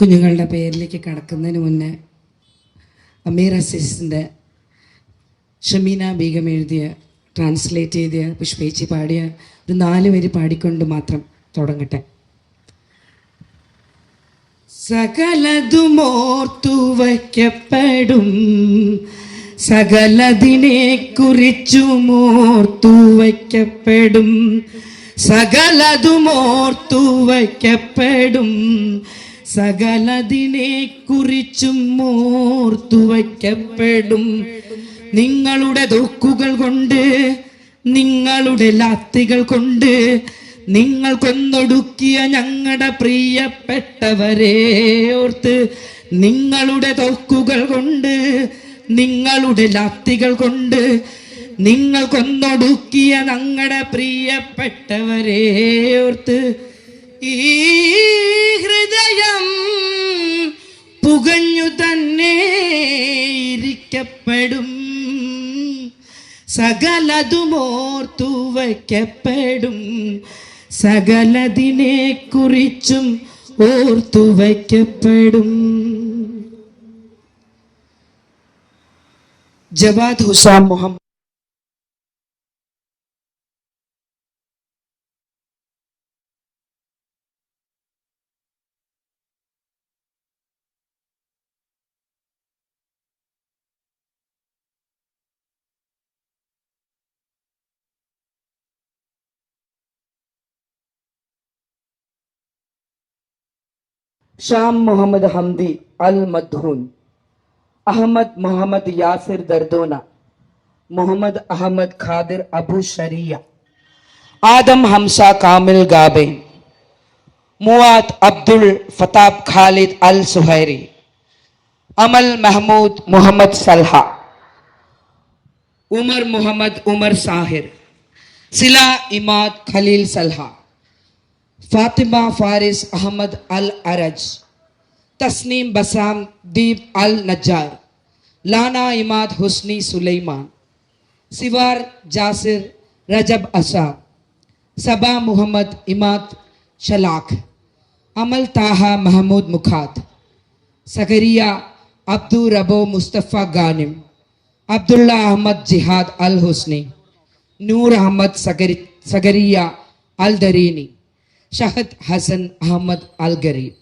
കുഞ്ഞുങ്ങളുടെ പേരിലേക്ക് കടക്കുന്നതിന് മുന്നേ അമീർ അസീസിന്റെ ഷമീന ബീഗം എഴുതിയ ട്രാൻസ്ലേറ്റ് ചെയ്തിയ പുഷ്പേച്ചി പാടിയ ഒരു നാല് വരി പാടിക്കൊണ്ട് മാത്രം തുടങ്ങട്ടെ. സകലതുമോർത്തു വയ്ക്കപ്പെടും. സകലതിനെ കുറിച്ചുമോർത്തു വയ്ക്കപ്പെടും. സകലതുമോർത്തു വയ്ക്കപ്പെടും. സകലതിനെ കുറിച്ചും മൂർത്തു വയ്ക്കപ്പെടും. നിങ്ങളുടെ ദുഃഖുകൾ കൊണ്ട് നിങ്ങളുടെ ലാത്തികൾ കൊണ്ട് നിങ്ങൾ കൊന്നൊടുക്കിയ ഞങ്ങളുടെ പ്രിയപ്പെട്ടവരെ ഓർത്ത് നിങ്ങളുടെ തോക്കുകൾ കൊണ്ട് നിങ്ങളുടെ ലാത്തികൾ കൊണ്ട് നിങ്ങൾ കൊന്നൊടുക്കിയ ഞങ്ങളുടെ പ്രിയപ്പെട്ടവരെ ഓർത്ത് ഈ പുകഞ്ഞു തന്നെ ഇരിക്കപ്പെടും. സകലതുമോർത്തു വയ്ക്കപ്പെടും. സകലതിനെ കുറിച്ചും ഓർത്തു വയ്ക്കപ്പെടും. Javad Hossam Muhammad. شام محمد حمدی المدہون احمد محمد یاسر دردونا محمد احمد خادر ابو شریع آدم حمسہ کامل گابے موات عبد الفتاب خالد السحیری عمل محمود محمد صلحہ عمر محمد عمر ساحر سلا اماد خلیل صلحہ فاطمہ فارس احمد العرج تسنیم بسام دیپ النجار، لانا اماد حسنی سلیمان، سوار جاسر رجب اسا صبا محمد اماد شلاک عمل تاہا محمود مکھات سکریہ عبدالربو مصطفیٰ غانم، عبداللہ احمد جہاد الحسنی، نور احمد سگریہ الدرینی۔ شهد حسن أحمد الغريب